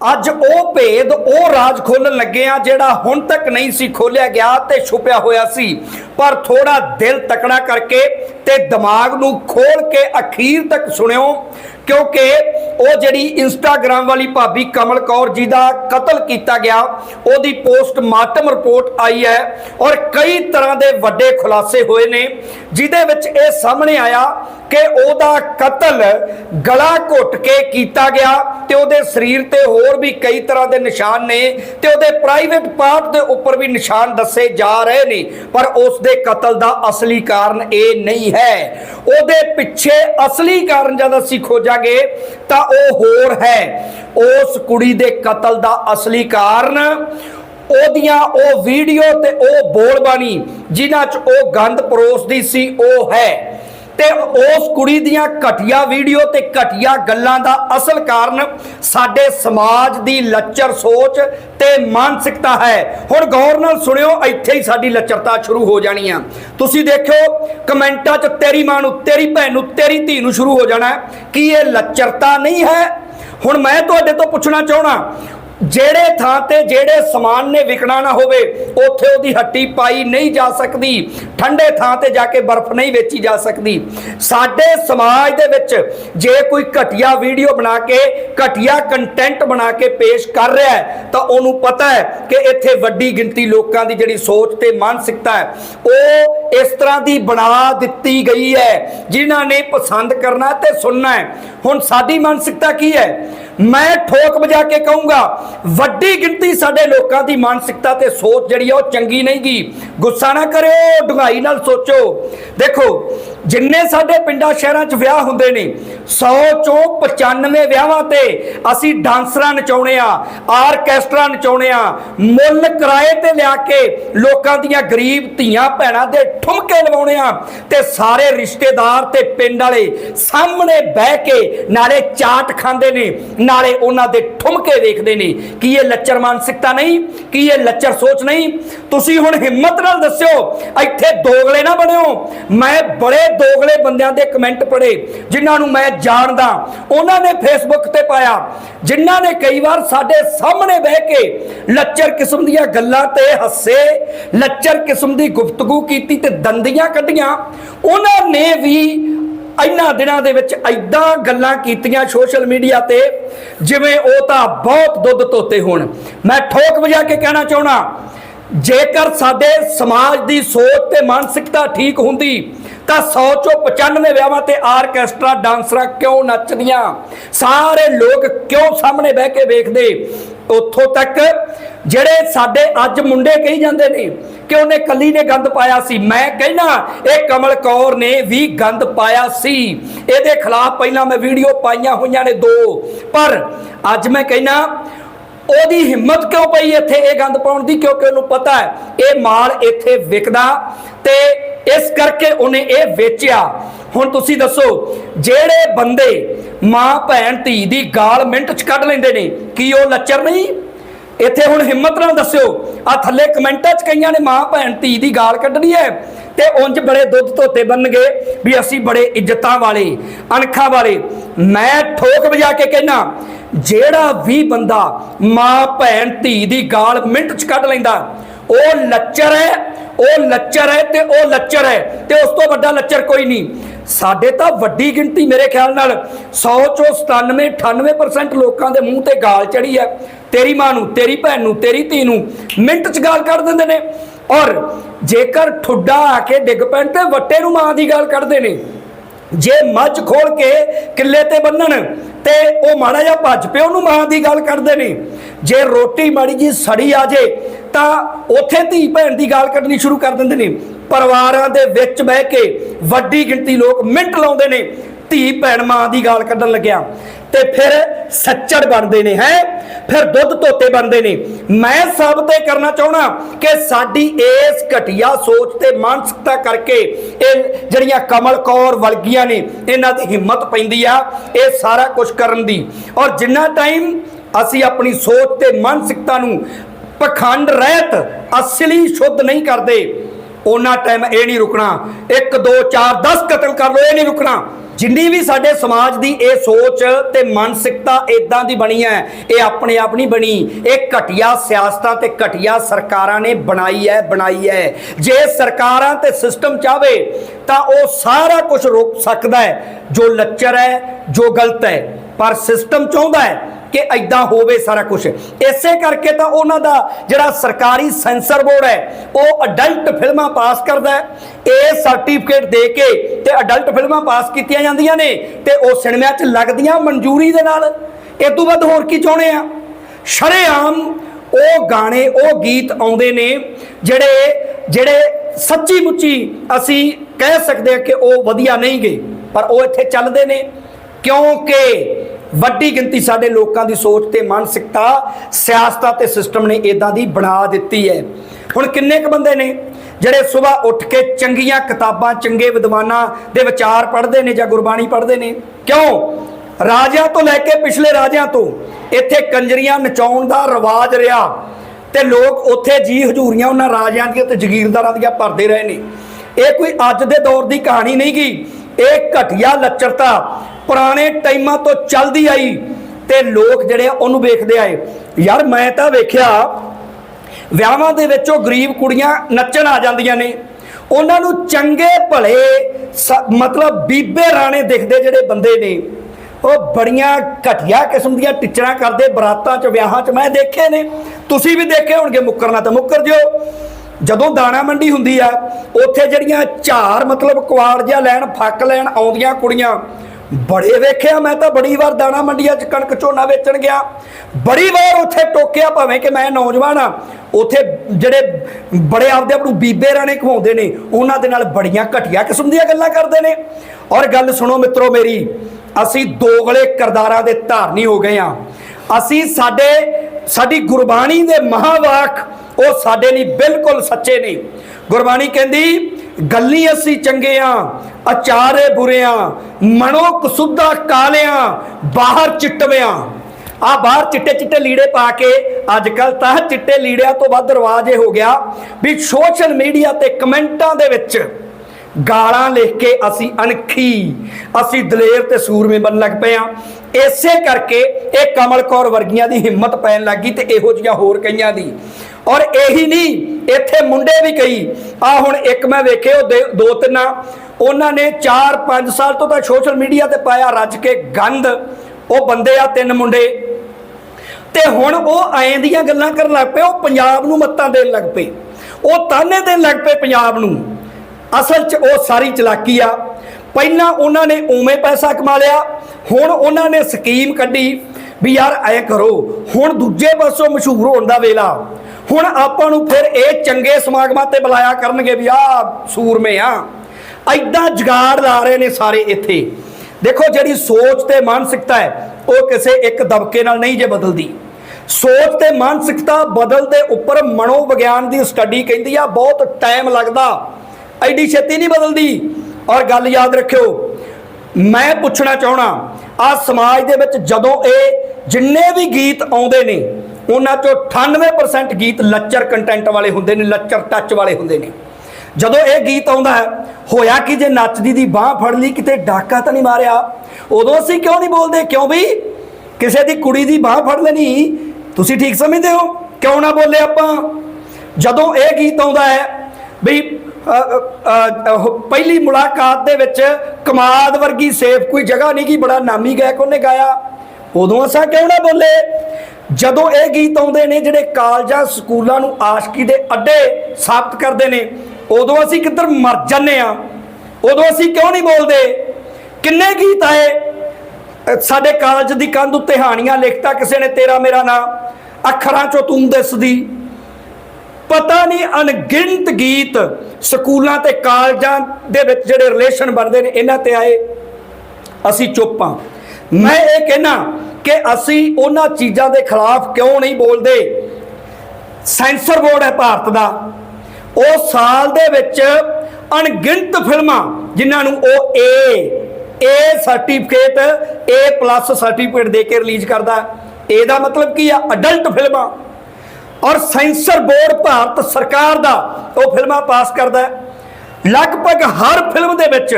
ਅੱਜ ਉਹ ਭੇਦ, ਉਹ ਰਾਜ ਖੋਲਣ ਲੱਗੇ ਆ ਜਿਹੜਾ ਹੁਣ ਤੱਕ ਨਹੀਂ ਸੀ ਖੋਲਿਆ ਗਿਆ ਤੇ ਛੁਪਿਆ ਹੋਇਆ ਸੀ। ਪਰ ਥੋੜਾ ਦਿਲ ਤਕੜਾ ਕਰਕੇ ਤੇ ਦਿਮਾਗ ਨੂੰ ਖੋਲ ਕੇ ਅਖੀਰ ਤੱਕ ਸੁਣਿਓ ਕਿਉਂਕਿ ਉਹ ਜਿਹੜੀ ਇੰਸਟਾਗ੍ਰam ਵਾਲੀ ਭਾਬੀ ਕਮਲ ਕੌਰ ਜੀ ਦਾ ਕਤਲ ਕੀਤਾ ਗਿਆ, ਉਹਦੀ ਪੋਸਟਮਾਰਟਮ ਰਿਪੋਰਟ ਆਈ ਹੈ ਔਰ ਕਈ ਤਰ੍ਹਾਂ ਦੇ ਵੱਡੇ ਖੁਲਾਸੇ ਹੋਏ ਨੇ, ਜਿਹਦੇ ਵਿੱਚ ਇਹ ਸਾਹਮਣੇ ਆਇਆ ਕਿ ਉਹਦਾ ਕਤਲ ਗਲਾ ਘੁੱਟ ਕੇ ਕੀਤਾ ਗਿਆ ਤੇ ਉਹਦੇ ਸਰੀਰ ਤੇ ਹੋਰ ਵੀ ਕਈ ਤਰ੍ਹਾਂ ਦੇ ਨਿਸ਼ਾਨ ਨੇ ਤੇ ਉਹਦੇ ਪ੍ਰਾਈਵੇਟ ਪਾਰਟ ਦੇ ਉੱਪਰ ਵੀ ਨਿਸ਼ਾਨ ਦੱਸੇ ਜਾ ਰਹੇ ਨੇ, ਪਰ ਉਸ ਦੇ ਕਤਲ ਦਾ ਅਸਲੀ ਕਾਰਨ ਇਹ ਨਹੀਂ ਹੈ। ਉਹਦੇ ਪਿੱਛੇ ਅਸਲੀ ਕਾਰਨ ਜਦ ਅਸੀਂ ਖੋਜਾਂ ਖੋਜਾਂਗੇ ਤਾਂ ਉਹ ਹੋਰ ਹੈ। ਉਸ ਕੁੜੀ ਦੇ ਕਤਲ ਦਾ ਅਸਲੀ ਕਾਰਨ ਉਹਦੀਆਂ ਉਹ ਵੀਡੀਓ ਤੇ ਉਹ ਬੋਲਬਾਣੀ ਜਿਨ੍ਹਾਂ 'ਚ ਉਹ ਗੰਦ ਪਰੋਸਦੀ ਸੀ, ਉਹ ਹੈ। ਤੇ ਉਸ ਕੁੜੀ ਦੀਆਂ ਘਟੀਆ ਵੀਡੀਓ ਤੇ ਘਟੀਆ ਗੱਲਾਂ ਦਾ ਅਸਲ ਕਾਰਨ ਸਾਡੇ ਸਮਾਜ ਦੀ ਲੱਚਰ ਸੋਚ ਤੇ ਮਾਨਸਿਕਤਾ ਹੈ ਹੁਣ ਗੌਰ ਨਾਲ ਸੁਣਿਓ, ਇੱਥੇ ਹੀ ਸਾਡੀ ਲੱਚਰਤਾ ਸ਼ੁਰੂ ਹੋ ਜਾਣੀ ਆ ਤੁਸੀਂ ਦੇਖਿਓ, ਕਮੈਂਟਾਂ 'ਚ ਤੇਰੀ ਮਾਂ ਨੂੰ, ਤੇਰੀ ਭੈਣ ਨੂੰ, ਤੇਰੀ ਧੀ ਨੂੰ ਸ਼ੁਰੂ ਹੋ ਜਾਣਾ ਹੈ। ਕੀ ਇਹ ਲੱਚਰਤਾ ਨਹੀਂ ਹੈ ਹੁਣ ਮੈਂ ਤੁਹਾਡੇ ਤੋਂ ਪੁੱਛਣਾ ਚਾਹਣਾ ਜਿਹੜੇ ਥਾਂ ਤੇ ਜਿਹੜੇ ਸਮਾਨ ਨੇ ਵਿਕਣਾ ਨਾ ਹੋਵੇ, ਉੱਥੇ ਉਹਦੀ ਹੱਟੀ ਪਾਈ ਨਹੀਂ ਜਾ ਸਕਦੀ, ਠੰਡੇ ਥਾਂ ਤੇ ਜਾ ਕੇ ਬਰਫ਼ ਨਹੀਂ ਵੇਚੀ ਜਾ ਸਕਦੀ। ਸਾਡੇ ਸਮਾਜ ਦੇ ਵਿੱਚ ਜੇ ਕੋਈ ਘਟੀਆ ਵੀਡੀਓ ਬਣਾ ਕੇ, ਘਟੀਆ ਕੰਟੈਂਟ ਬਣਾ ਕੇ ਪੇਸ਼ ਕਰ ਰਿਹਾ ਹੈ, ਤਾਂ ਉਹਨੂੰ ਪਤਾ ਹੈ ਕਿ ਇੱਥੇ ਵੱਡੀ ਗਿਣਤੀ ਲੋਕਾਂ ਦੀ ਜਿਹੜੀ ਸੋਚ ਤੇ ਮਾਨਸਿਕਤਾ ਹੈ, ਉਹ ਇਸ ਤਰ੍ਹਾਂ ਦੀ ਬਣਾ ਦਿੱਤੀ ਗਈ ਹੈ, ਜਿਨ੍ਹਾਂ ਨੇ ਪਸੰਦ ਕਰਨਾ ਤੇ ਸੁਣਨਾ ਹੈ। ਹੁਣ ਸਾਡੀ ਮਾਨਸਿਕਤਾ ਕੀ ਹੈ? ਮੈਂ ਠੋਕ ਵਜਾ ਕੇ ਕਹੂੰਗਾ, ਵੱਡੀ ਗਿਣਤੀ ਸਾਡੇ ਲੋਕਾਂ ਦੀ ਮਾਨਸਿਕਤਾ ਤੇ ਸੋਚ ਜਿਹੜੀ ਆ ਉਹ ਚੰਗੀ ਨਹੀਂ ਗੀ ਗੁੱਸਾ ਨਾ ਕਰਿਓ ਡੁੰਗਾਈ ਨਾਲ ਸੋਚੋ। ਦੇਖੋ ਜਿੰਨੇ ਸਾਡੇ ਪਿੰਡਾਂ ਸ਼ਹਿਰਾਂ 'ਚ ਵਿਆਹ ਹੁੰਦੇ ਨੇ 100 ਚੋਂ 95 ਵਿਆਹਾਂ ਤੇ ਅਸੀਂ ਡਾਂਸਰਾਂ ਨਚਾਉਣੇ ਆ, ਆਰਕੈਸਟਰਾ ਨਚਾਉਣੇ ਆ, ਮੁੱਲ ਕਿਰਾਏ ਤੇ ਲਿਆ ਕੇ ਲੋਕਾਂ ਦੀਆਂ ਗਰੀਬ ਧੀਆਂ ਭੈਣਾਂ ਦੇ ਠੁਮਕੇ ਲਵਾਉਣੇ ਆ ਤੇ ਸਾਰੇ ਰਿਸ਼ਤੇਦਾਰ ਤੇ ਪਿੰਡ ਵਾਲੇ ਸਾਹਮਣੇ ਬਹਿ ਕੇ ਨਾਲੇ ਚਾਟ ਖਾਂਦੇ ਨੇ, ਨਾਲੇ ਉਹਨਾਂ ਦੇ ਠੁਮਕੇ ਵੇਖਦੇ ਨੇ। ਕੀ ਇਹ ਲੱਚਰ ਮਾਨਸਿਕਤਾ ਨਹੀਂ? ਕੀ ਇਹ ਲੱਚਰ ਸੋਚ ਨਹੀਂ? ਤੁਸੀਂ ਹੁਣ ਹਿੰਮਤ ਨਾਲ ਦੱਸਿਓ, ਇੱਥੇ ਦੋਗਲੇ ਨਾ ਬਣਿਓ। ਮੈਂ ਬੜੇ ਦੋਗਲੇ ਬੰਦਿਆਂ ਦੇ ਕਮੈਂਟ ਪੜ੍ਹੇ, ਜਿਨ੍ਹਾਂ ਨੂੰ ਮੈਂ ਜਾਣਦਾ। ਉਹਨਾਂ ਨੇ ਫੇਸਬੁੱਕ ਤੇ ਪਾਇਆ, ਜਿਨ੍ਹਾਂ ਨੇ ਕਈ ਵਾਰ ਸਾਡੇ ਸਾਹਮਣੇ ਬਹਿ ਕੇ ਲੱਚਰ ਕਿਸਮ ਦੀਆਂ ਗੱਲਾਂ ਤੇ ਹੱਸੇ, ਲੱਚਰ ਕਿਸਮ ਦੀ ਗੁਫ਼ਤਗੂ ਕੀਤੀ ਤੇ ਦੰਦੀਆਂ ਕੱਢੀਆਂ। ਉਹਨਾਂ ਨੇ ਵੀ ਇਹਨਾਂ ਦਿਨਾਂ ਦੇ ਵਿੱਚ ਐਦਾਂ ਗੱਲਾਂ ਕੀਤੀਆਂ ਸੋਸ਼ਲ ਮੀਡੀਆ ਤੇ, ਜਿਵੇਂ ਉਹ ਤਾਂ ਬਹੁਤ ਦੁੱਧ ਧੋਤੇ ਹੋਣ। ਮੈਂ ਠੋਕ ਵਜਾ ਕੇ ਕਹਿਣਾ ਚਾਹਣਾ ਜੇਕਰ ਸਾਡੇ ਸਮਾਜ ਦੀ ਸੋਚ ਤੇ ਮਾਨਸਿਕਤਾ ਠੀਕ ਹੁੰਦੀ, ਤਾਂ 100 ਚੋਂ 95 ਵਿਆਹਾਂ ਤੇ ਆਰਕੈਸਟਰਾ ਡਾਂਸਰਾਂ ਕਿਉਂ ਨੱਚਦੀਆਂ? ਸਾਰੇ ਲੋਕ ਕਿਉਂ ਸਾਹਮਣੇ ਬਹਿ ਕੇ ਵੇਖਦੇ? ਉੱਥੋਂ ਤੱਕ ਜਿਹੜੇ ਸਾਡੇ ਅੱਜ ਮੁੰਡੇ ਕਹੀ ਜਾਂਦੇ ਨੇ ਕਿ ਉਹਨੇ ਕੱਲੀ ਨੇ ਗੰਦ ਪਾਇਆ ਸੀ, ਮੈਂ ਕਹਿਣਾ ਇਹ ਕਮਲ ਕੌਰ ਨੇ ਵੀ ਗੰਦ ਪਾਇਆ ਸੀ। ਇਹਦੇ ਖਿਲਾਫ ਪਹਿਲਾਂ ਮੈਂ ਵੀਡੀਓ ਪਾਈਆਂ ਹੋਈਆਂ ਨੇ ਦੋ, ਪਰ ਅੱਜ ਮੈਂ ਕਹਿਣਾ ਉਹਦੀ ਹਿੰਮਤ ਕਿਉਂ ਪਈ ਇੱਥੇ? ਇਹ ਗੰਦ ਪਾਉਣ ਦੀ ਕਿਉਂਕਿ ਉਹਨੂੰ ਪਤਾ ਹੈ, ਇਹ ਮਾਲ ਇੱਥੇ ਵਿਕਦਾ ਤੇ ਇਸ ਕਰਕੇ ਉਹਨੇ ਇਹ ਵੇਚਿਆ। ਹੁਣ ਤੁਸੀਂ ਦੱਸੋ, ਜਿਹੜੇ ਬੰਦੇ ਮਾਂ, ਭੈਣ, ਧੀ ਦੀ ਗਾਲ ਮਿੰਟ 'ਚ ਕੱਢ ਲੈਂਦੇ ਨੇ, ਕੀ ਉਹ ਲੱਚਰ ਨਹੀਂ? ਇੱਥੇ ਹੁਣ ਹਿੰਮਤ ਨਾਲ ਦੱਸਿਓ ਆ ਥੱਲੇ ਕਮੈਂਟਾਂ 'ਚ ਕਈਆਂ ਨੇ ਮਾਂ, ਭੈਣ, ਧੀ ਦੀ ਗਾਲ ਕੱਢਣੀ ਹੈ ਤੇ ਉਂਝ ਬੜੇ ਦੁੱਧ ਧੋਤੇ ਬੰਨਗੇ ਵੀ ਅਸੀਂ ਬੜੇ ਇੱਜ਼ਤਾਂ ਵਾਲੇ, ਅਣਖਾਂ ਵਾਲੇ। ਮੈਂ ਠੋਕ ਵਜਾ ਕੇ ਕਹਿਣਾ ਜਿਹੜਾ ਵੀ ਬੰਦਾ ਮਾਂ, ਭੈਣ, ਧੀ ਦੀ ਗਾਲ ਮਿੰਟ 'ਚ ਕੱਢ ਲੈਂਦਾ, ਉਹ ਲੱਚਰ ਹੈ, ਉਹ ਲੱਚਰ ਹੈ ਤੇ ਉਹ ਲੱਚਰ ਹੈ ਤੇ ਉਸ ਤੋਂ ਵੱਡਾ ਲੱਚਰ ਕੋਈ ਨਹੀਂ। ਸਾਡੇ ਤਾਂ ਵੱਡੀ ਗਿਣਤੀ ਮੇਰੇ ਖਿਆਲ ਨਾਲ 100 ਚੋਂ 97 98% ਲੋਕਾਂ ਦੇ ਮੂੰਹ ਤੇ ਗਾਲ ਚੜੀ ਹੈ। ਤੇਰੀ ਮਾਂ ਨੂੰ, ਤੇਰੀ ਭੈਣ ਨੂੰ, ਤੇਰੀ ਧੀ ਨੂੰ ਮਿੰਟ 'ਚ ਗਾਲ ਕੱਢ ਦਿੰਦੇ ਨੇ। ਔਰ ਜੇਕਰ ਠੁੱਡਾ ਆ ਕੇ ਡਿੱਗ ਪੈਣ ਤੇ ਵੱਟੇ ਨੂੰ ਮਾਂ ਦੀ ਗਾਲ ਕੱਢਦੇ ਨੇ ਜੇ ਮੱਝ ਖੋਲ ਕੇ ਕਿੱਲੇ ਤੇ ਬੰਨਣ, ਤੇ ਉਹ ਮਾੜਾ ਜਿਹਾ ਭੱਜ ਪਿਓ ਨੂੰ ਮਾਂ ਦੀ ਗੱਲ ਕਰਦੇ ਨੇ। ਜੇ ਰੋਟੀ ਮਾੜੀ ਜੀ ਸੜੀ ਆ ਜੇ, ਤਾਂ ਉੱਥੇ ਧੀ ਭੈਣ ਦੀ ਗੱਲ ਕੱਢਣੀ ਸ਼ੁਰੂ ਕਰ ਦਿੰਦੇ ਨੇ। ਪਰਿਵਾਰਾਂ ਦੇ ਵਿੱਚ ਬਹਿ ਕੇ ਵੱਡੀ ਗਿਣਤੀ ਲੋਕ ਮਿੰਟ ਲਾਉਂਦੇ ਨੇ। ਧੀ ਭੈਣ ਮਾਂ ਦੀ ਗਾਲ ਕੱਢਣ ਲੱਗਿਆ। ਤੇ ਫਿਰ ਸੱਚੜ ਬਣਦੇ ਨੇ, ਹੈ? ਫਿਰ ਦੁੱਧ ਧੋਤੇ ਬਣਦੇ ਨੇ। ਮੈਂ ਸਾਬਤ ਇਹ ਕਰਨਾ ਚਾਹਣਾ ਕਿ ਸਾਡੀ ਇਸ ਘਟੀਆ ਸੋਚ ਤੇ ਮਾਨਸਿਕਤਾ ਕਰਕੇ ਇਹ ਜਿਹੜੀਆਂ ਕਮਲ ਕੌਰ ਵਰਗੀਆਂ ਨੇ, ਇਹਨਾਂ ਦੀ ਹਿੰਮਤ ਪੈਂਦੀ ਆ ਇਹ ਸਾਰਾ ਕੁਝ ਕਰਨ ਦੀ। ਔਰ ਜਿੰਨਾ ਟਾਈਮ ਅਸੀਂ ਆਪਣੀ ਸੋਚ ਤੇ ਮਾਨਸਿਕਤਾ ਨੂੰ ਪਖੰਡ ਰਹਿਤ, ਅਸਲੀ ਸ਼ੁੱਧ ਨਹੀਂ ਕਰਦੇ ਉਹਨਾਂ ਟਾਈਮ ਇਹ ਨਹੀਂ ਰੁਕਣਾ। 1 2 4 10 ਕਤਲ ਕਰ ਲੋ ਇਹ ਨਹੀਂ ਰੁਕਣਾ। ਜਿੰਨੀ ਵੀ ਸਾਡੇ ਸਮਾਜ ਦੀ ਇਹ ਸੋਚ ਤੇ ਮਾਨਸਿਕਤਾ ਇਦਾਂ ਦੀ ਬਣੀ ਹੈ, ਇਹ ਆਪਣੇ ਆਪ ਨਹੀਂ ਬਣੀ। ਇਹ ਘਟੀਆ ਸਿਆਸਤਾਂ ਤੇ ਘਟੀਆ ਸਰਕਾਰਾਂ ਨੇ ਬਣਾਈ ਹੈ ਬਣਾਈ ਹੈ। ਜੇ ਸਰਕਾਰਾਂ ਤੇ ਸਿਸਟਮ ਚਾਵੇ, ਤਾਂ ਉਹ ਸਾਰਾ ਕੁਝ ਰੋਕ ਸਕਦਾ ਹੈ। ਜੋ ਲੱਚਰ ਹੈ, ਜੋ ਗਲਤ ਹੈ, ਪਰ ਸਿਸਟਮ ਚਾਹੁੰਦਾ ਹੈ ਕਿ ਐਦਾਂ ਹੋਵੇ ਸਾਰਾ ਕੁਝ ਇਸੇ ਕਰਕੇ ਤਾਂ ਉਹਨਾਂ ਦਾ ਜਿਹੜਾ ਸਰਕਾਰੀ ਸੈਂਸਰ ਬੋਰਡ ਹੈ, ਉਹ ਅਡਲਟ ਫਿਲਮਾਂ ਪਾਸ ਕਰਦਾ ਹੈ। ਇਹ ਸਰਟੀਫਿਕੇਟ ਦੇ ਕੇ ਤੇ ਅਡਲਟ ਫਿਲਮਾਂ ਪਾਸ ਕੀਤੀਆਂ ਜਾਂਦੀਆਂ ਨੇ ਤੇ ਉਹ ਸਿਨੇਮਾ 'ਚ ਲੱਗਦੀਆਂ ਮਨਜ਼ੂਰੀ ਦੇ ਨਾਲ। ਇਹ ਤੋਂ ਵੱਧ ਹੋਰ ਕੀ ਚਾਹੁੰਦੇ ਆ? ਸ਼ਰੇਆਮ ਉਹ ਗਾਣੇ, ਉਹ ਗੀਤ ਆਉਂਦੇ ਨੇ ਜਿਹੜੇ ਜਿਹੜੇ ਸੱਚੀ ਮੁੱਚੀ ਅਸੀਂ ਕਹਿ ਸਕਦੇ ਹਾਂ ਕਿ ਉਹ ਵਧੀਆ ਨਹੀਂ ਗਏ ਪਰ ਉਹ ਇੱਥੇ ਚੱਲਦੇ ਨੇ। ਕਿਉਂਕਿ ਵੱਡੀ ਗਿਣਤੀ ਸਾਡੇ ਲੋਕਾਂ ਦੀ ਸੋਚ ਤੇ ਮਾਨਸਿਕਤਾ, ਸਿਆਸਤਾਂ ਤੇ ਸਿਸਟਮ ਨੇ ਇਦਾਂ ਦੀ ਬਣਾ ਦਿੱਤੀ ਹੈ। ਹੁਣ ਕਿੰਨੇ ਕੁ ਬੰਦੇ ਨੇ ਜਿਹੜੇ ਸਵੇਰ ਉੱਠ ਕੇ ਚੰਗੀਆਂ ਕਿਤਾਬਾਂ, ਚੰਗੇ ਵਿਦਵਾਨਾਂ ਦੇ ਵਿਚਾਰ ਪੜ੍ਹਦੇ ਨੇ ਜਾਂ ਗੁਰਬਾਣੀ ਪੜ੍ਹਦੇ ਨੇ? ਕਿਉਂ? ਰਾਜਿਆਂ ਤੋਂ ਲੈ ਕੇ ਪਿਛਲੇ ਰਾਜਿਆਂ ਤੋਂ ਇੱਥੇ ਕੰਜਰੀਆਂ ਨਚਾਉਣ ਦਾ ਰਿਵਾਜ ਰਿਹਾ ਤੇ ਲੋਕ ਉੱਥੇ ਜੀ ਹਜ਼ੂਰੀਆਂ ਉਹਨਾਂ ਰਾਜਿਆਂ ਦੀਆਂ ਤੇ ਜ਼ਗੀਰਦਾਰਾਂ ਦੀਆਂ ਭਰਦੇ ਰਹੇ ਨੇ। ਇਹ ਕੋਈ ਅੱਜ ਦੇ ਦੌਰ ਦੀ ਕਹਾਣੀ ਨਹੀਂ ਗੀ। ਇਹ ਘਟੀਆ ਲੱਚਰਤਾ ਪੁਰਾਣੇ ਟਾਈਮਾਂ ਤੋਂ ਚੱਲਦੀ ਆਈ ਤੇ ਲੋਕ ਜਿਹੜੇ ਉਹਨੂੰ ਵੇਖਦੇ ਆਏ। ਯਾਰ ਮੈਂ ਤਾਂ ਵੇਖਿਆ, ਵਿਆਹਾਂ ਦੇ ਵਿੱਚ ਉਹ ਗਰੀਬ ਕੁੜੀਆਂ ਨੱਚਣ ਆ ਜਾਂਦੀਆਂ ਨੇ। ਉਹਨਾਂ ਨੂੰ ਚੰਗੇ ਭਲੇ ਮਤਲਬ ਬੀਬੇ ਰਾਣੇ ਦਿਖਦੇ ਜਿਹੜੇ ਬੰਦੇ ਨੇ। ਉਹ ਬੜੀਆਂ ਘਟੀਆ ਕਿਸਮ ਦੀਆਂ ਟਿਚਰਾਂ ਕਰਦੇ, ਬਰਾਤਾਂ 'ਚ, ਵਿਆਹਾਂ 'ਚ। ਮੈਂ ਦੇਖੇ ਨੇ। ਤੁਸੀਂ ਵੀ ਦੇਖੇ ਹੋਣਗੇ ਮੁੱਕਰਨਾ ਤਾਂ ਮੁੱਕਰ ਜਿਓ। ਜਦੋਂ ਦਾਣਾ ਮੰਡੀ ਹੁੰਦੀ ਆ, ਉੱਥੇ ਜਿਹੜੀਆਂ ਝਾਰ ਮਤਲਬ ਕੁਆੜ ਜਿਹਾ ਲੈਣ, ਫੱਕ ਲੈਣ ਆਉਂਦੀਆਂ ਕੁੜੀਆਂ ਬੜੇ ਵੇਖਿਆ ਮੈਂ ਤਾਂ, ਬੜੀ ਵਾਰ ਦਾਣਾ ਮੰਡੀਆਂ 'ਚ ਕਣਕ ਝੋਨਾ ਵੇਚਣ ਗਿਆ। ਬੜੀ ਵਾਰ ਉੱਥੇ ਟੋਕਿਆ ਭਾਵੇਂ ਕਿ ਮੈਂ ਨੌਜਵਾਨ ਆ ਉੱਥੇ ਜਿਹੜੇ ਬੜੇ ਆਪਦੇ ਆਪ ਨੂੰ ਬੀਬੇ ਰਾਣੇ ਘਵਾਉਂਦੇ ਨੇ, ਉਹਨਾਂ ਦੇ ਨਾਲ ਬੜੀਆਂ ਘਟੀਆ ਕਿਸਮ ਦੀਆਂ ਗੱਲਾਂ ਕਰਦੇ ਨੇ। ਔਰ ਗੱਲ ਸੁਣੋ ਮਿੱਤਰੋ ਮੇਰੀ, ਅਸੀਂ ਦੋਗਲੇ ਕਰਦਾਰਾਂ ਦੇ ਧਾਰਨੀ ਹੋ ਗਏ ਆ ਅਸੀਂ ਸਾਡੇ, ਸਾਡੀ ਗੁਰਬਾਣੀ ਦੇ ਮਹਾਵਾਕ, ਉਹ ਸਾਡੇ ਲਈ ਬਿਲਕੁਲ ਸੱਚੇ ਨੇ। ਗੁਰਬਾਣੀ ਕਹਿੰਦੀ, ਗੱਲੀ ਅਸੀਂ ਚੰਗੇ ਚੰਗਿਆਂ ਅਚਾਰੇ ਬੁਰਿਆਂ ਮਨੋ ਕਸੁੱਧਾ ਕਾਲਿਆਂ, ਬਾਹਰ ਚਿੱਟਵਿਆਂ। ਆ ਬਾਹਰ ਚਿੱਟੇ ਚਿੱਟੇ ਲੀੜੇ ਪਾ ਕੇ ਅੱਜ ਕੱਲ ਤਾਂ ਚਿੱਟੇ ਲੀੜਿਆਂ ਤੋਂ ਵੱਧ ਰਿਵਾਜ ਇਹ ਹੋ ਗਿਆ ਵੀ ਸੋਸ਼ਲ ਮੀਡੀਆ ਤੇ ਕਮੈਂਟਾਂ ਦੇ ਵਿੱਚ ਗਾਲਾਂ ਲਿਖ ਕੇ ਅਸੀਂ ਅਣਖੀ, ਅਸੀਂ ਦਲੇਰ ਤੇ ਸੂਰਮੇ ਬਣ ਲੱਗ ਪਏ ਆ ਇਸੇ ਕਰਕੇ ਇਹ ਕਮਲ ਕੌਰ ਵਰਗੀਆਂ ਦੀ ਹਿੰਮਤ ਪੈਣ ਲੱਗੀ ਤੇ ਇਹੋ ਜਿਹੀਆਂ ਹੋਰ ਕਈਆਂ ਦੀ। ਔਰ ਇਹੀ ਨਹੀਂ, ਇੱਥੇ ਮੁੰਡੇ ਵੀ ਕਈ ਆ ਹੁਣ ਇੱਕ ਮੈਂ ਵੇਖੇ ਉਹ ਦੇ- ਦੋ ਤਿੰਨਾਂ ਉਹਨਾਂ ਨੇ 4-5 ਸਾਲ ਤੋਂ ਤਾਂ ਸੋਸ਼ਲ ਮੀਡੀਆ ਤੇ ਪਾਇਆ ਰੱਜ ਕੇ ਗੰਦ। ਉਹ ਬੰਦੇ ਆ, ਤਿੰਨ ਮੁੰਡੇ। ਤੇ ਹੁਣ ਉਹ ਐਂ ਦੀਆਂ ਗੱਲਾਂ ਕਰਨ ਲੱਗ ਪਏ, ਉਹ ਪੰਜਾਬ ਨੂੰ ਮੱਤਾਂ ਦੇਣ ਲੱਗ ਪਏ। ਉਹ ਤਾਨੇ ਦੇਣ ਲੱਗ ਪਏ ਪੰਜਾਬ ਨੂੰ। ਅਸਲ 'ਚ ਉਹ ਸਾਰੀ ਚਲਾਕੀ ਆ। ਪਹਿਲਾਂ ਉਹਨਾਂ ਨੇ ਉਵੇਂ ਪੈਸਾ ਕਮਾ ਲਿਆ, ਹੁਣ ਉਹਨਾਂ ਨੇ ਸਕੀਮ ਕੱਢੀ ਵੀ ਯਾਰ ਐ ਕਰੋ, ਹੁਣ ਦੂਜੇ ਪਾਸੋਂ ਮਸ਼ਹੂਰ ਹੋਣ ਦਾ ਵੇਲਾ। ਹੁਣ ਆਪਾਂ ਨੂੰ ਫਿਰ ਇਹ ਚੰਗੇ ਸਮਾਗਮਾਂ ਤੇ ਬੁਲਾਇਆ ਕਰਨਗੇ ਵੀ ਆ ਸੂਰਮੇ ਆ। ਐਦਾਂ ਜਗਾੜ ਲਾ ਰਹੇ ਨੇ ਸਾਰੇ ਇੱਥੇ। ਦੇਖੋ ਜਿਹੜੀ ਸੋਚ ਤੇ ਮਾਨਸਿਕਤਾ ਹੈ, ਉਹ ਕਿਸੇ ਇੱਕ ਦਬਕੇ ਨਾਲ ਨਹੀਂ ਜੇ ਬਦਲਦੀ। ਸੋਚ ਤੇ ਮਾਨਸਿਕਤਾ ਬਦਲ ਦੇ ਉੱਪਰ ਮਨੋਵਿਗਿਆਨ ਦੀ ਸਟੱਡੀ ਕਹਿੰਦੀ ਆ, ਬਹੁਤ ਟਾਈਮ ਲੱਗਦਾ। ਐਡੀ ਛੇਤੀ ਨਹੀਂ ਬਦਲਦੀ। ਔਰ ਗੱਲ ਯਾਦ ਰੱਖਿਓ, ਮੈਂ ਪੁੱਛਣਾ ਚਾਹਣਾ ਆ ਸਮਾਜ ਦੇ ਵਿੱਚ ਜਦੋਂ ਇਹ ਜਿੰਨੇ ਵੀ ਗੀਤ ਆਉਂਦੇ ਨੇ, ਉਹਨਾਂ ਚੋਂ 98% ਗੀਤ ਲੱਚਰ ਕੰਟੈਂਟ ਵਾਲੇ ਹੁੰਦੇ ਨੇ, ਲੱਚਰ ਟੱਚ ਵਾਲੇ ਹੁੰਦੇ ਨੇ। ਜਦੋਂ ਇਹ ਗੀਤ ਆਉਂਦਾ ਹੈ, ਹੋਇਆ ਕਿ ਜੇ ਨੱਚਦੀ ਦੀ ਬਾਹ ਫੜ ਲਈ, ਕਿਤੇ ਡਾਕਾ ਤਾਂ ਨਹੀਂ ਮਾਰਿਆ? ਉਦੋਂ ਅਸੀਂ ਕਿਉਂ ਨਹੀਂ ਬੋਲਦੇ? ਕਿਉਂ ਵੀ ਕਿਸੇ ਦੀ ਕੁੜੀ ਦੀ ਬਾਹ ਫੜ ਲੈਣੀ, ਤੁਸੀਂ ਠੀਕ ਸਮਝਦੇ ਹੋ? ਕਿਉਂ ਨਾ ਬੋਲੇ ਆਪਾਂ? ਜਦੋਂ ਇਹ ਗੀਤ ਆਉਂਦਾ ਹੈ ਵੀ ਪਹਿਲੀ ਮੁਲਾਕਾਤ ਦੇ ਵਿੱਚ ਕਮਾਦ ਵਰਗੀ ਸੇਫ ਕੋਈ ਜਗ੍ਹਾ ਨਹੀਂ ਕੀ ਬੜਾ ਨਾਮੀ ਗਾਇਕ ਉਹਨੇ ਗਾਇਆ। ਉਦੋਂ ਅਸਾਂ ਕਿਉਂ ਨਾ ਬੋਲੇ? ਜਦੋਂ ਇਹ ਗੀਤ ਆਉਂਦੇ ਨੇ, ਜਿਹੜੇ ਕਾਲਜਾਂ, ਸਕੂਲਾਂ ਨੂੰ ਆਸ਼ਕੀ ਦੇ ਅੱਡੇ ਸਾਬਤ ਕਰਦੇ ਨੇ ਉਦੋਂ ਅਸੀਂ ਕਿੱਧਰ ਮਰ ਜਾਂਦੇ ਆ ਉਦੋਂ ਅਸੀਂ ਕਿਉਂ ਨਹੀਂ ਬੋਲਦੇ? ਕਿੰਨੇ ਗੀਤ ਆਏ ਸਾਡੇ ਕਾਲਜ ਦੀ ਕੰਧ ਉੱਤੇ ਹਾਣੀਆਂ ਲਿਖਤਾ ਕਿਸੇ ਨੇ ਤੇਰਾ ਮੇਰਾ ਨਾਂ, ਅੱਖਰਾਂ ਚੋਂ ਤੂੰ ਦਿਸਦੀ। ਪਤਾ ਨਹੀਂ ਅਣਗਿਣਤ ਗੀਤ ਸਕੂਲਾਂ ਤੇ ਕਾਲਜਾਂ ਦੇ ਵਿੱਚ ਜਿਹੜੇ ਰਿਲੇਸ਼ਨ ਬਣਦੇ ਨੇ, ਇਹਨਾਂ ਤੇ ਆਏ। ਅਸੀਂ ਚੁੱਪ ਹਾਂ। ਮੈਂ ਇਹ ਕਹਿਣਾ ਕਿ ਅਸੀਂ ਉਹਨਾਂ ਚੀਜ਼ਾਂ ਦੇ ਖਿਲਾਫ ਕਿਉਂ ਨਹੀਂ ਬੋਲਦੇ? ਸੈਂਸਰ ਬੋਰਡ ਹੈ ਭਾਰਤ ਦਾ। ਉਹ ਸਾਲ ਦੇ ਵਿੱਚ ਅਣਗਿਣਤ ਫਿਲਮਾਂ, ਜਿਨ੍ਹਾਂ ਨੂੰ ਉਹ A A certificate A plus certificate ਦੇ ਕੇ ਰਿਲੀਜ਼ ਕਰਦਾ ਇਹਦਾ ਮਤਲਬ ਕੀ ਆ? ਅਡਲਟ ਫਿਲਮਾਂ। ਔਰ ਸੈਂਸਰ ਬੋਰਡ ਭਾਰਤ ਸਰਕਾਰ ਦਾ ਉਹ ਫਿਲਮਾਂ ਪਾਸ ਕਰਦਾ ਹੈ। ਲਗਭਗ ਹਰ ਫਿਲਮ ਦੇ ਵਿੱਚ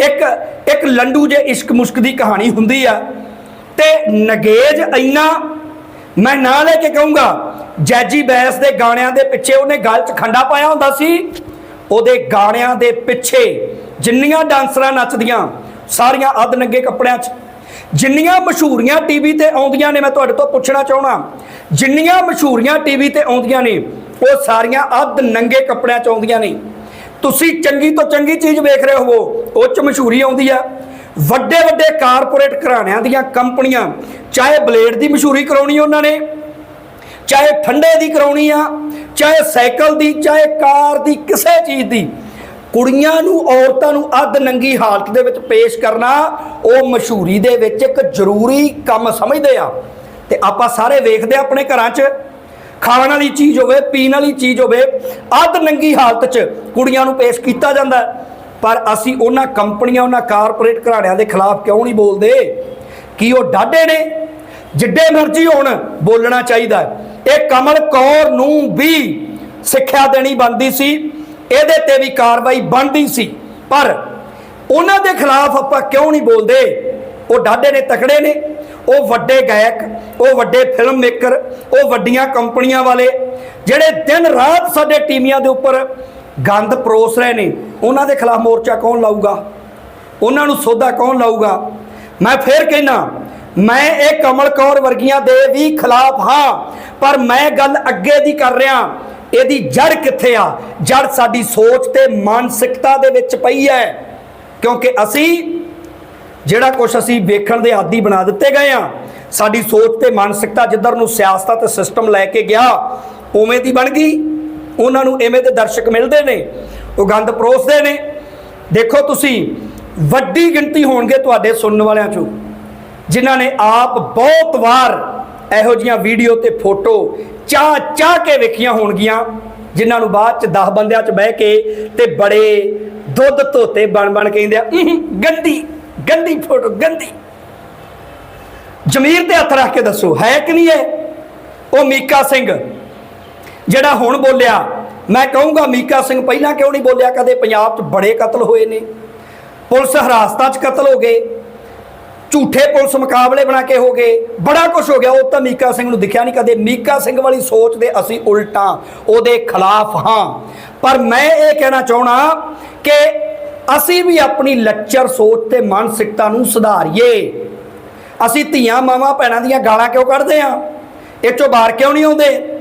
ਇੱਕ ਇੱਕ ਲੰਡੂ ਜੇ ਇਸ਼ਕ ਮੁਸ਼ਕ ਦੀ ਕਹਾਣੀ ਹੁੰਦੀ ਆ। ਤੇ ਨਗੇਜ ਇੰਨਾ, ਮੈਂ ਨਾਂ ਲੈ ਕੇ ਕਹੂੰਗਾ ਜੈਜੀ ਬੈਸ ਦੇ ਗਾਣਿਆਂ ਦੇ ਪਿੱਛੇ ਉਹਨੇ ਗਲ 'ਚ ਖੰਡਾ ਪਾਇਆ ਹੁੰਦਾ ਸੀ। ਉਹਦੇ ਗਾਣਿਆਂ ਦੇ ਪਿੱਛੇ ਜਿੰਨੀਆਂ ਡਾਂਸਰਾਂ ਨੱਚਦੀਆਂ, ਸਾਰੀਆਂ ਅੱਧ ਨੰਗੇ ਕੱਪੜਿਆਂ 'ਚ। ਜਿੰਨੀਆਂ ਮਸ਼ਹੂਰੀਆਂ ਟੀਵੀ ਤੇ ਆਉਂਦੀਆਂ ਨੇ, ਮੈਂ ਤੁਹਾਡੇ ਤੋਂ ਪੁੱਛਣਾ ਚਾਹਣਾ ਜਿੰਨੀਆਂ ਮਸ਼ਹੂਰੀਆਂ ਟੀਵੀ ਤੇ ਆਉਂਦੀਆਂ ਨੇ, ਉਹ ਸਾਰੀਆਂ ਅੱਧ ਨੰਗੇ ਕੱਪੜਿਆਂ 'ਚ ਆਉਂਦੀਆਂ ਨੇ। ਤੁਸੀਂ ਚੰਗੀ ਤੋਂ ਚੰਗੀ ਚੀਜ਼ ਵੇਖ ਰਹੇ ਹੋਵੋ, ਉਹ 'ਚ ਮਸ਼ਹੂਰੀ ਆਉਂਦੀ ਆ। ਵੱਡੇ ਵੱਡੇ ਕਾਰਪੋਰੇਟ ਘਰਾਣਿਆਂ ਦੀਆਂ ਕੰਪਨੀਆਂ, ਚਾਹੇ ਬਲੇਡ ਦੀ ਮਸ਼ਹੂਰੀ ਕਰਾਉਣੀ ਉਹਨਾਂ ਨੇ ਚਾਹੇ ਠੰਡੇ ਦੀ ਕਰਾਉਣੀ ਆ, ਚਾਹੇ ਸਾਈਕਲ ਦੀ, ਚਾਹੇ ਕਾਰ ਦੀ, ਕਿਸੇ ਚੀਜ਼ ਦੀ, ਕੁੜੀਆਂ ਨੂੰ, ਔਰਤਾਂ ਨੂੰ ਅੱਧ ਨੰਗੀ ਹਾਲਤ ਦੇ ਵਿੱਚ ਪੇਸ਼ ਕਰਨਾ ਉਹ ਮਸ਼ਹੂਰੀ ਦੇ ਵਿੱਚ ਇੱਕ ਜ਼ਰੂਰੀ ਕੰਮ ਸਮਝਦੇ ਆ। ਤੇ ਆਪਾਂ ਸਾਰੇ ਵੇਖਦੇ ਆ ਆਪਣੇ ਘਰਾਂ 'ਚ, ਖਾਣ ਵਾਲੀ ਚੀਜ਼ ਹੋਵੇ, ਪੀਣ ਵਾਲੀ ਚੀਜ਼ ਹੋਵੇ, ਅੱਧ ਨੰਗੀ ਹਾਲਤ 'ਚ ਕੁੜੀਆਂ ਨੂੰ ਪੇਸ਼ ਕੀਤਾ ਜਾਂਦਾ ਪਰ ਅਸੀਂ ਉਹਨਾਂ ਕੰਪਨੀਆਂ, ਉਹਨਾਂ ਕਾਰਪੋਰੇਟ ਘਰਾਣਿਆਂ ਦੇ ਖਿਲਾਫ ਕਿਉਂ ਨਹੀਂ ਬੋਲਦੇ? ਕੀ ਉਹ ਡਾਢੇ ਨੇ? ਜਿੱਡੇ ਮਰਜ਼ੀ ਹੋਣ ਬੋਲਣਾ ਚਾਹੀਦਾ ਇਹ ਕਮਲ ਕੌਰ ਨੂੰ ਵੀ ਸਿੱਖਿਆ ਦੇਣੀ ਬਣਦੀ ਸੀ, ਇਹਦੇ ਤੇ ਵੀ ਕਾਰਵਾਈ ਬਣਦੀ ਸੀ। ਪਰ ਉਹਨਾਂ ਦੇ ਖਿਲਾਫ ਆਪਾਂ ਕਿਉਂ ਨਹੀਂ ਬੋਲਦੇ? ਉਹ ਡਾਢੇ ਨੇ ਤਕੜੇ ਨੇ, ਉਹ ਵੱਡੇ ਗਾਇਕ, ਉਹ ਵੱਡੇ ਫਿਲਮ ਮੇਕਰ ਉਹ ਵੱਡੀਆਂ ਕੰਪਨੀਆਂ ਵਾਲੇ, ਜਿਹੜੇ ਦਿਨ ਰਾਤ ਸਾਡੇ ਟੀਵੀਆਂ ਦੇ ਉੱਪਰ ਗੰਦ ਪਰੋਸ ਰਹੇ ਨੇ, ਉਹਨਾਂ ਦੇ ਖਿਲਾਫ ਮੋਰਚਾ ਕੌਣ ਲਾਊਗਾ? ਉਹਨਾਂ ਨੂੰ ਸੋਧਾ ਕੌਣ ਲਾਊਗਾ? ਮੈਂ ਫੇਰ ਕਹਿਣਾ ਮੈਂ ਇਹ ਕਮਲ ਕੌਰ ਵਰਗੀਆਂ ਦੇ ਵੀ ਖਿਲਾਫ ਹਾਂ, ਪਰ ਮੈਂ ਗੱਲ ਅੱਗੇ ਦੀ ਕਰ ਰਿਹਾ। ਇਹਦੀ ਜੜ ਕਿੱਥੇ ਆ? ਜੜ ਸਾਡੀ ਸੋਚ ਤੇ ਮਾਨਸਿਕਤਾ ਦੇ ਵਿੱਚ ਪਈ ਹੈ। ਕਿਉਂਕਿ ਅਸੀਂ ਜਿਹੜਾ ਕੁਝ ਅਸੀਂ ਵੇਖਣ ਦੇ ਆਦੀ ਬਣਾ ਦਿੱਤੇ ਗਏ ਆ ਸਾਡੀ ਸੋਚ ਤੇ ਮਾਨਸਿਕਤਾ ਜਿੱਧਰ ਨੂੰ ਸਿਆਸਤ ਤੇ ਸਿਸਟਮ ਲੈ ਕੇ ਗਿਆ, ਉਵੇਂ ਦੀ ਬਣ ਗਈ। ਉਹਨਾਂ ਨੂੰ ਐਵੇਂ ਦੇ ਦਰਸ਼ਕ ਮਿਲਦੇ ਨੇ ਉਹ ਗੰਦ ਪਰੋਸਦੇ ਨੇ। ਦੇਖੋ ਤੁਸੀਂ, ਵੱਡੀ ਗਿਣਤੀ ਹੋਣਗੇ ਤੁਹਾਡੇ ਸੁਣਨ ਵਾਲਿਆਂ ਚੋਂ। ਜਿਨ੍ਹਾਂ ਨੇ ਆਪ ਬਹੁਤ ਵਾਰ ਇਹੋ ਜੀਆਂ ਵੀਡੀਓ ਤੇ ਫੋਟੋ ਚਾਹ ਚਾਹ ਕੇ ਵੇਖੀਆਂ ਹੋਣਗੀਆਂ, ਜਿਨ੍ਹਾਂ ਨੂੰ ਬਾਅਦ ਚ 10 ਬੰਦਿਆਂ ਚ ਬਹਿ ਕੇ ਤੇ ਬੜੇ ਦੁੱਧ ਧੋਤੇ ਬਣ ਬਣ ਕਹਿੰਦੇ ਆ ਗੰਦੀ ਗੰਦੀ ਫੋਟੋ, ਗੰਦੀ। ਜ਼ਮੀਰ ਤੇ ਹੱਥ ਰੱਖ ਕੇ ਦੱਸੋ, ਹੈ ਕਿ ਨਹੀਂ ਹੈ ਉਹ ਮੀਕਾ ਸਿੰਘ, ਜਿਹੜਾ ਹੁਣ ਬੋਲਿਆ, ਮੈਂ ਕਹੂੰਗਾ ਮੀਕਾ ਸਿੰਘ ਪਹਿਲਾਂ ਕਿਉਂ ਨਹੀਂ ਬੋਲਿਆ? ਕਦੇ ਪੰਜਾਬ 'ਚ ਬੜੇ ਕਤਲ ਹੋਏ ਨੇ, ਪੁਲਿਸ ਹਰਾਸਤਾਂ 'ਚ ਕਤਲ ਹੋ ਗਏ। ਝੂਠੇ ਪੁਲਿਸ ਮੁਕਾਬਲੇ ਬਣਾ ਕੇ ਹੋ ਗਏ। ਬੜਾ ਕੁਝ ਹੋ ਗਿਆ। ਉਹ ਤਾਂ ਮੀਕਾ ਸਿੰਘ ਨੂੰ ਦਿਖਿਆ ਨਹੀਂ ਕਦੇ। ਮੀਕਾ ਸਿੰਘ ਵਾਲੀ ਸੋਚ ਦੇ ਅਸੀਂ ਉਲਟਾਂ, ਉਹਦੇ ਖਿਲਾਫ ਹਾਂ। ਪਰ ਮੈਂ ਇਹ ਕਹਿਣਾ ਚਾਹਣਾ ਕਿ ਅਸੀਂ ਵੀ ਆਪਣੀ ਲੱਚਰ ਸੋਚ ਤੇ ਮਾਨਸਿਕਤਾ ਨੂੰ ਸੁਧਾਰੀਏ। ਅਸੀਂ ਧੀਆਂ, ਮਾਵਾਂ, ਭੈਣਾਂ ਦੀਆਂ ਗਾਲਾਂ ਕਿਉਂ ਕੱਢਦੇ ਆ? ਇਹ ਚੋਂ ਬਾਹਰ ਕਿਉਂ ਨਹੀਂ ਆਉਂਦੇ?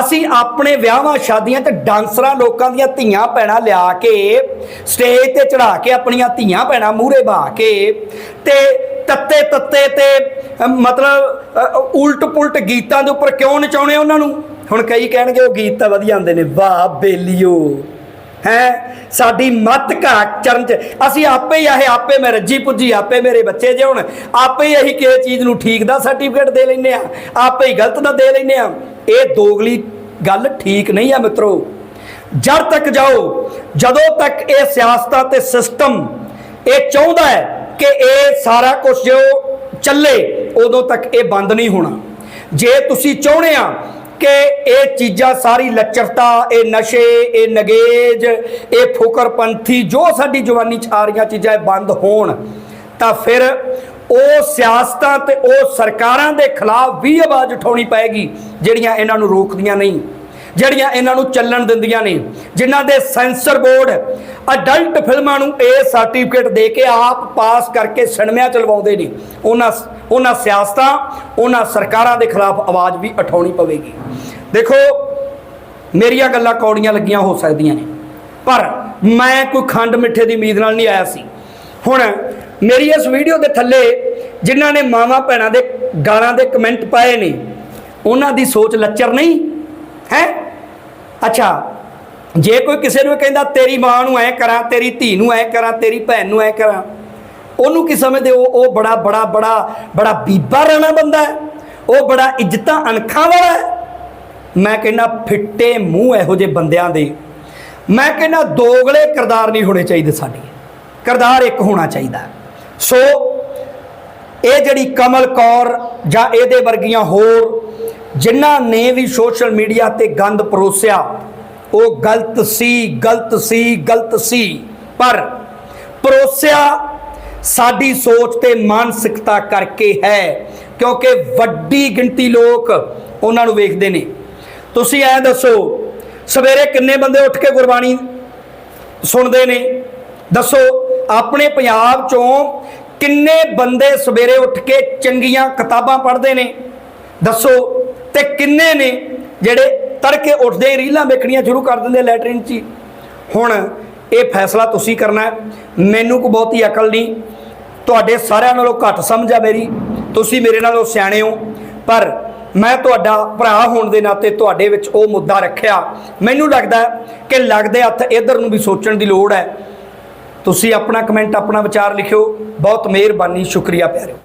ਅਸੀਂ ਆਪਣੇ ਵਿਆਹਾਂ, ਸ਼ਾਦੀਆਂ ਤੇ ਡਾਂਸਰਾਂ, ਲੋਕਾਂ ਦੀਆਂ ਧੀਆਂ, ਭੈਣਾਂ ਲਿਆ ਕੇ, ਸਟੇਜ ਤੇ ਚੜਾ ਕੇ ਆਪਣੀਆਂ ਧੀਆਂ, ਭੈਣਾਂ ਮੂਹਰੇ ਬਾ ਕੇ ਤੇ ਤੱਤੇ ਤੱਤੇ ਤੇ ਮਤਲਬ ਉਲਟ ਪੁਲਟ ਗੀਤਾਂ ਦੇ ਉੱਪਰ ਕਿਉਂ ਨਚਾਉਣੇ ਉਹਨਾਂ ਨੂੰ? ਹੁਣ ਕਈ ਕਹਿਣਗੇ ਉਹ ਗੀਤ ਤਾਂ ਵਧੀਆ ਹੁੰਦੇ ਨੇ, ਵਾਹ ਬੇਲੀਓ। ਹੈ? ਸਾਡੀ ਮੱਤ ਘਾ ਚਰਨ ਚ, ਅਸੀਂ ਆਪੇ ਹੀ ਆਏ ਆਪੇ ਮੈਂ ਰੱਜੀ ਪੁੱਜੀ, ਆਪੇ ਮੇਰੇ ਬੱਚੇ ਜੇ ਹੁਣ ਆਪੇ ਹੀ ਅਸੀਂ ਕਿਸੇ ਚੀਜ਼ ਨੂੰ ਠੀਕ ਦਾ ਸਰਟੀਫਿਕੇਟ ਦੇ ਲੈਨੇ ਆ ਆਪੇ ਹੀ ਗਲਤ ਦਾ ਦੇ ਲੈਨੇ ਆ ਇਹ ਦੋਗਲੀ ਗੱਲ ਠੀਕ ਨਹੀਂ ਆ ਮਿੱਤਰੋ। ਜਦ ਤੱਕ ਜਾਓ, ਜਦੋਂ ਤੱਕ ਇਹ ਸਿਆਸਤਾਂ ਤੇ ਸਿਸਟਮ ਇਹ ਚਾਹੁੰਦਾ ਹੈ ਕਿ ਇਹ ਸਾਰਾ ਕੁਝ ਜੋ ਚੱਲੇ, ਉਦੋਂ ਤੱਕ ਇਹ ਬੰਦ ਨਹੀਂ ਹੋਣਾ। ਜੇ ਤੁਸੀਂ ਚਾਹੁੰਦੇ ਆ ਕਿ ਇਹ ਚੀਜ਼ਾਂ ਸਾਰੀ ਲੱਚਰਤਾ, ਇਹ ਨਸ਼ੇ, ਇਹ ਨਗੇਜ, ਇਹ ਫੁਕਰਪੰਥੀ, ਜੋ ਸਾਡੀ ਜਵਾਨੀ ਚ ਆ ਰਹੀਆਂ ਚੀਜ਼ਾਂ ਇਹ ਬੰਦ ਹੋਣ, ਤਾਂ ਫਿਰ ਉਹ ਸਿਆਸਤਾਂ ਤੇ ਉਹ ਸਰਕਾਰਾਂ ਦੇ ਖਿਲਾਫ ਵੀ ਆਵਾਜ਼ ਉਠਾਉਣੀ ਪਏਗੀ, ਜਿਹੜੀਆਂ ਇਹਨਾਂ ਨੂੰ ਰੋਕਦੀਆਂ ਨਹੀਂ। ਜਿਹੜੀਆਂ ਇਹਨਾਂ ਨੂੰ ਚੱਲਣ ਦਿੰਦੀਆਂ ਨੇ, ਜਿਨ੍ਹਾਂ ਦੇ ਸੈਂਸਰ ਬੋਰਡ ਅਡਲਟ ਫਿਲਮਾਂ ਨੂੰ ਇਹ ਸਰਟੀਫਿਕੇਟ ਦੇ ਕੇ ਆਪ ਪਾਸ ਕਰਕੇ ਸਿਨੇਮਿਆਂ ਚਲਵਾਉਂਦੇ ਨੇ। ਉਹਨਾਂ ਉਹਨਾਂ ਸਿਆਸਤਾਂ, ਉਹਨਾਂ ਸਰਕਾਰਾਂ ਦੇ ਖਿਲਾਫ ਆਵਾਜ਼ ਵੀ ਉਠਾਉਣੀ ਪਵੇਗੀ। ਦੇਖੋ, ਮੇਰੀਆਂ ਗੱਲਾਂ ਕੌੜੀਆਂ ਲੱਗੀਆਂ ਹੋ ਸਕਦੀਆਂ ਨੇ, ਪਰ ਮੈਂ ਕੋਈ ਖੰਡ ਮਿੱਠੇ ਦੀ ਉਮੀਦ ਨਾਲ ਨਹੀਂ ਆਇਆ ਸੀ। ਹੁਣ ਮੇਰੀ ਇਸ ਵੀਡੀਓ ਦੇ ਥੱਲੇ ਜਿਨ੍ਹਾਂ ਨੇ ਮਾਵਾਂ ਭੈਣਾਂ ਦੇ ਗਾਲਾਂ ਦੇ ਕਮੈਂਟ ਪਾਏ ਨੇ, ਉਹਨਾਂ ਦੀ ਸੋਚ ਲੱਚਰ ਨਹੀਂ ਹੈ? ਅੱਛਾ, ਜੇ ਕੋਈ ਕਿਸੇ ਨੂੰ ਕਹਿੰਦਾ, ਤੇਰੀ ਮਾਂ ਨੂੰ ਐ ਕਰਾਂ, ਤੇਰੀ ਧੀ ਨੂੰ ਐ ਕਰਾਂ, ਤੇਰੀ ਭੈਣ ਨੂੰ ਐ ਕਰਾਂ, ਉਹਨੂੰ ਕੀ ਸਮਝਦੇ ਉਹ ਉਹ ਬੜਾ ਬੜਾ ਬੜਾ ਬੜਾ ਬੀਬਾ ਰਹਿਣਾ ਬੰਦਾ ਹੈ। ਉਹ ਬੜਾ ਇੱਜ਼ਤਾਂ ਅਣਖਾਂ ਵਾਲਾ ਹੈ। ਮੈਂ ਕਹਿੰਦਾ, ਫਿੱਟੇ ਮੂੰਹ ਇਹੋ ਜਿਹੇ ਬੰਦਿਆਂ ਦੇ। ਮੈਂ ਕਹਿੰਦਾ, ਦੋਗਲੇ ਕਿਰਦਾਰ ਨਹੀਂ ਹੋਣੇ ਚਾਹੀਦੇ ਸਾਡੇ। ਕਿਰਦਾਰ ਇੱਕ ਹੋਣਾ ਚਾਹੀਦਾ ਸੋ, ਇਹ ਜਿਹੜੀ ਕਮਲ ਕੌਰ ਜਾਂ ਇਹਦੇ ਵਰਗੀਆਂ ਹੋਰ ਜਿਨ੍ਹਾਂ ਨੇ ਵੀ ਸੋਸ਼ਲ ਮੀਡੀਆ ਤੇ ਗੰਦ ਪਰੋਸਿਆ, ਉਹ ਗਲਤ ਸੀ ਗਲਤ ਸੀ ਗਲਤ ਸੀ। ਪਰ ਪਰੋਸਿਆ ਸਾਡੀ ਸੋਚ ਤੇ ਮਾਨਸਿਕਤਾ ਕਰਕੇ ਹੈ, ਕਿਉਂਕਿ ਵੱਡੀ ਗਿਣਤੀ ਲੋਕ ਉਹਨਾਂ ਨੂੰ ਵੇਖਦੇ ਨੇ। ਤੁਸੀਂ ਐ ਦੱਸੋ, ਸਵੇਰੇ ਕਿੰਨੇ ਬੰਦੇ ਉੱਠ ਕੇ ਗੁਰਬਾਣੀ ਸੁਣਦੇ ਨੇ? ਦੱਸੋ, ਆਪਣੇ ਪੰਜਾਬ ਚੋਂ ਕਿੰਨੇ ਬੰਦੇ ਸਵੇਰੇ ਉੱਠ ਕੇ ਚੰਗੀਆਂ ਕਿਤਾਬਾਂ ਪੜ੍ਹਦੇ ਨੇ? ਦੱਸੋ। ਤੇ ਕਿੰਨੇ ਨੇ ਜਿਹੜੇ ਤੜਕੇ ਉੱਠਦੇ ਹੀ ਰੀਲਾਂ ਵੇਖਣੀਆਂ ਸ਼ੁਰੂ ਕਰ ਦਿੰਦੇ ਲੈਟਰਿਨ 'ਚ ਹੀ। ਹੁਣ ਇਹ ਫੈਸਲਾ ਤੁਸੀਂ ਕਰਨਾ ਹੈ। ਮੈਨੂੰ ਕੋ ਬਹੁਤੀ ਅਕਲ ਨਹੀਂ। ਤੁਹਾਡੇ ਸਾਰਿਆਂ ਨਾਲੋਂ ਘੱਟ ਸਮਝ ਆ ਮੇਰੀ। ਤੁਸੀਂ ਮੇਰੇ ਨਾਲੋਂ ਸਿਆਣੇ ਹੋ। ਪਰ ਮੈਂ ਤੁਹਾਡਾ ਭਰਾ ਹੋਣ ਦੇ ਨਾਤੇ ਤੁਹਾਡੇ ਵਿੱਚ ਉਹ ਮੁੱਦਾ ਰੱਖਿਆ। ਮੈਨੂੰ ਲੱਗਦਾ ਕਿ ਲੱਗਦੇ ਹੱਥ ਇਧਰ ਨੂੰ ਵੀ ਸੋਚਣ ਦੀ ਲੋੜ ਹੈ। ਤੁਸੀਂ ਆਪਣਾ ਕਮੈਂਟ, ਆਪਣਾ ਵਿਚਾਰ ਲਿਖਿਓ। ਬਹੁਤ ਮਿਹਰਬਾਨੀ, ਸ਼ੁਕਰੀਆ ਪਿਆਰਿਓ